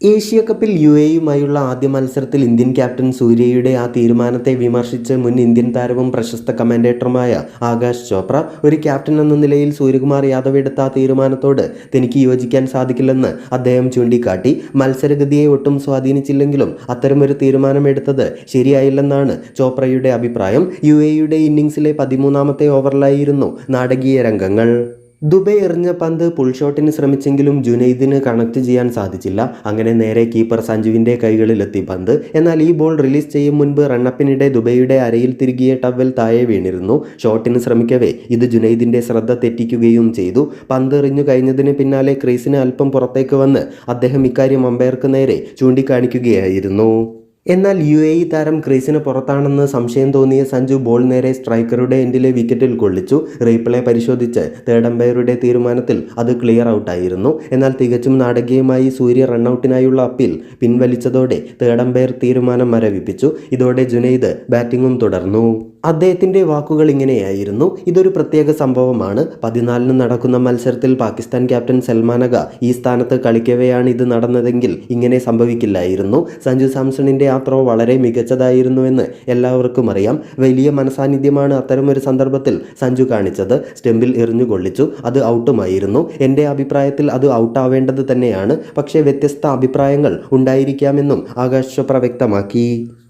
Asia കപ്പിൽ U എയുമായുള്ള ആദ്യ മത്സരത്തിൽ ഇന്ത്യൻ ക്യാപ്റ്റൻ സൂര്യയുടെ ആ തീരുമാനത്തെ വിമർശിച്ച് മുൻ ഇന്ത്യൻ താരവും പ്രശസ്ത കമാൻഡേറ്ററുമായ ആകാശ് ചോപ്ര ഒരു ക്യാപ്റ്റൻ എന്ന നിലയിൽ സൂര്യകുമാർ യാദവ് എടുത്ത ആ തീരുമാനത്തോട് തനിക്ക് യോജിക്കാൻ സാധിക്കില്ലെന്ന് അദ്ദേഹം ചൂണ്ടിക്കാട്ടി. മത്സരഗതിയെ ഒട്ടും സ്വാധീനിച്ചില്ലെങ്കിലും അത്തരമൊരു തീരുമാനമെടുത്തത് ശരിയായില്ലെന്നാണ് ചോപ്രയുടെ അഭിപ്രായം. യു എയുടെ ഇന്നിംഗ്സിലെ പതിമൂന്നാമത്തെ ഓവറിലായിരുന്നു നാടകീയ രംഗങ്ങൾ. ദുബൈ എറിഞ്ഞ പന്ത് പുൾ ഷോട്ടിന് ശ്രമിച്ചെങ്കിലും ജുനൈദിന് കണക്ട് ചെയ്യാൻ സാധിച്ചില്ല. അങ്ങനെ നേരെ കീപ്പർ സഞ്ജുവിന്റെ കൈകളിലെത്തി പന്ത്. എന്നാൽ ഈ ബോൾ റിലീസ് ചെയ്യും മുൻപ് റണ്ണപ്പിനിടെ ദുബൈയുടെ അരയിൽ തിരികിയ ടവൽ താഴെ വീണിരുന്നു. ഷോട്ടിന് ശ്രമിക്കവേ ഇത് ജുനൈദിന്റെ ശ്രദ്ധ തെറ്റിക്കുകയും ചെയ്തു. പന്ത് എറിഞ്ഞു കഴിഞ്ഞതിന് പിന്നാലെ ക്രീസിന് അല്പം പുറത്തേക്ക് വന്ന് അദ്ദേഹം ഇക്കാര്യം അമ്പയർക്ക് നേരെ ചൂണ്ടിക്കാണിക്കുകയായിരുന്നു. എന്നാൽ യു എ ഇ താരം ക്രീസിന് പുറത്താണെന്ന് സംശയം തോന്നിയ സഞ്ജു ബോൾ നേരെ സ്ട്രൈക്കറുടെ എൻഡിലെ വിക്കറ്റിൽ കൊള്ളിച്ചു. റീപ്ലേ പരിശോധിച്ച് തേർഡ് അമ്പയറുടെ തീരുമാനത്തിൽ അത് ക്ലിയർ ഔട്ടായിരുന്നു. എന്നാൽ തികച്ചും നാടകീയമായി സൂര്യ റണ്ണൌട്ടിനായുള്ള അപ്പീൽ പിൻവലിച്ചതോടെ തേർഡ് അമ്പയർ തീരുമാനം മരവിപ്പിച്ചു. ഇതോടെ ജുനൈദ് ബാറ്റിംഗും തുടർന്നു. അദ്ദേഹത്തിന്റെ വാക്കുകൾ ഇങ്ങനെയായിരുന്നു. ഇതൊരു പ്രത്യേക സംഭവമാണ്. പതിനാലിന് നടക്കുന്ന മത്സരത്തിൽ പാകിസ്ഥാൻ ക്യാപ്റ്റൻ സൽമാനഗ ഈ സ്ഥാനത്ത് കളിക്കവെയാണ് ഇത് നടന്നതെങ്കിൽ ഇങ്ങനെ സംഭവിക്കില്ലായിരുന്നു. സഞ്ജു സാംസണിന്റെ ആ ത്രോ വളരെ മികച്ചതായിരുന്നുവെന്ന് എല്ലാവർക്കും അറിയാം. വലിയ മനസാന്നിധ്യമാണ് അത്തരമൊരു സന്ദർഭത്തിൽ സഞ്ജു കാണിച്ചത്. സ്റ്റെമ്പിൽ എറിഞ്ഞു കൊള്ളിച്ചു. അത് ഔട്ടുമായിരുന്നു. എന്റെ അഭിപ്രായത്തിൽ അത് ഔട്ടാവേണ്ടത് തന്നെയാണ്. പക്ഷേ വ്യത്യസ്ത അഭിപ്രായങ്ങൾ ഉണ്ടായിരിക്കാമെന്നും ആകാശ് വ്യക്തമാക്കി.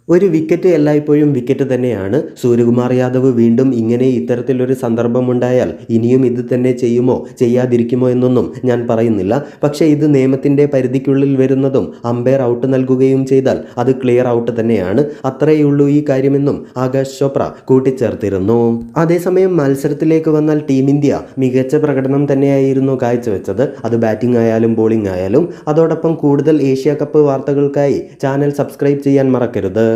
ഒരു വിക്കറ്റ് എല്ലായ്പ്പോഴും വിക്കറ്റ് തന്നെയാണ്. സൂര്യകുമാർ യാദവ് വീണ്ടും ഇങ്ങനെ ഇത്തരത്തിലൊരു സന്ദർഭമുണ്ടായാൽ ഇനിയും ഇത് തന്നെ ചെയ്യുമോ ചെയ്യാതിരിക്കുമോ എന്നൊന്നും ഞാൻ പറയുന്നില്ല. പക്ഷേ ഇത് നിയമത്തിന്റെ പരിധിക്കുള്ളിൽ വരുന്നതും അമ്പയർ ഔട്ട് നൽകുകയും ചെയ്താൽ അത് ക്ലിയർ ഔട്ട് തന്നെയാണ്. അത്രയുള്ളൂ ഈ കാര്യമെന്നും ആകാശ് ചോപ്ര കൂട്ടിച്ചേർത്തിരുന്നു. അതേസമയം മത്സരത്തിലേക്ക് വന്നാൽ ടീം ഇന്ത്യ മികച്ച പ്രകടനം തന്നെയായിരുന്നു കാഴ്ചവെച്ചത്. അത് ബാറ്റിംഗ് ആയാലും ബോളിംഗ് ആയാലും. അതോടൊപ്പം കൂടുതൽ ഏഷ്യ കപ്പ് വാർത്തകൾക്കായി ചാനൽ സബ്സ്ക്രൈബ് ചെയ്യാൻ മറക്കരുത്.